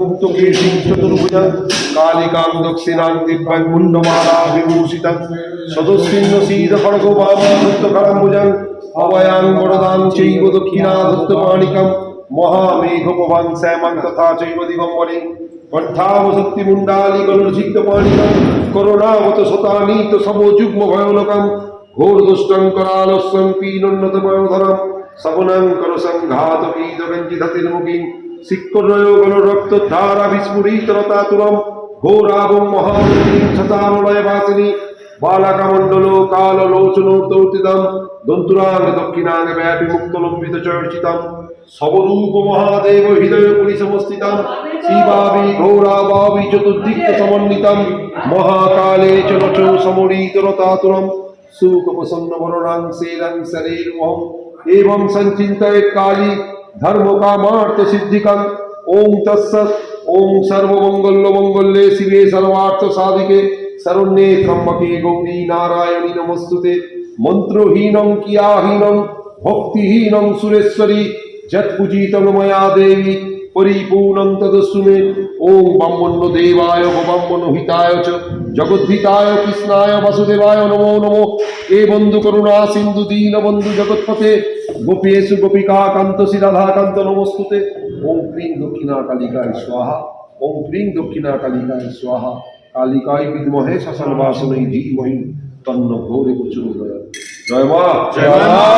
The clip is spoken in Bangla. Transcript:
মুক্তকেশীং চতুর্ভুজং কালিকাং দক্ষিণাং দিব্যাং মুন্ডমালা বিভূষিতাং সিক্করয়োগণ রক্ত ধারা বিস্ফুরিতরতা তুরম ঘোরাবম মহাশতানুলয়বাসিনী বালাকামণ্ডল কাললোচনোর্দৌতিতম দন্তুরাং দক্ষিণাং ব্যাপী মুক্তলম্বিত চর্চিতম সবরূপ মহাদেব হৃদয় পুরী সমস্থিতম শিবাবি ঘোরাবাবি চতুর্দিক্ত সমন্বিতম মহাকালে চলচ সমরিতরতাতুরম বরণাং সেরাং শরীর এবং সঞ্চিন্তায় কালী ধর্ম কামার্থ সিদ্ধিকান ওম তৎসৎ ওম সর্বমঙ্গল মঙ্গল্যে শিবে সর্বার্থ সাধিকে শরণ্যে ব্রহ্মকে গৌরী নারায়ণী নমস্তুতে মন্ত্রহীনং কিয়াহীনং ভক্তিহীনং সুরেশ্বরী যৎপূজিত ময়া দেবী পরিপূর্ণ তদসুমে ওম ব্রাহ্মণ্য দেবায় ব্রাহ্মণ হিতায় চ জগদ্ধিতায় কৃষ্ণায় বাসুদেবায় নমো নমো এ বন্ধু করুণা সিন্ধু দীন বন্ধু জগৎপথে গোপীষু গোপিকা কান্ত রাধা কান্ত নমস্তুতে। ওম ক্রিং দক্ষিণা কালিকায় স্বাহা, ওম ক্রিং দক্ষিণা কালিকায় স্বাহা। কালিকায় বিদ্মহে শাসন বাসনৈ ধীমহি তন্ন ঘোরে প্রচুর জয় মা। জয় মা।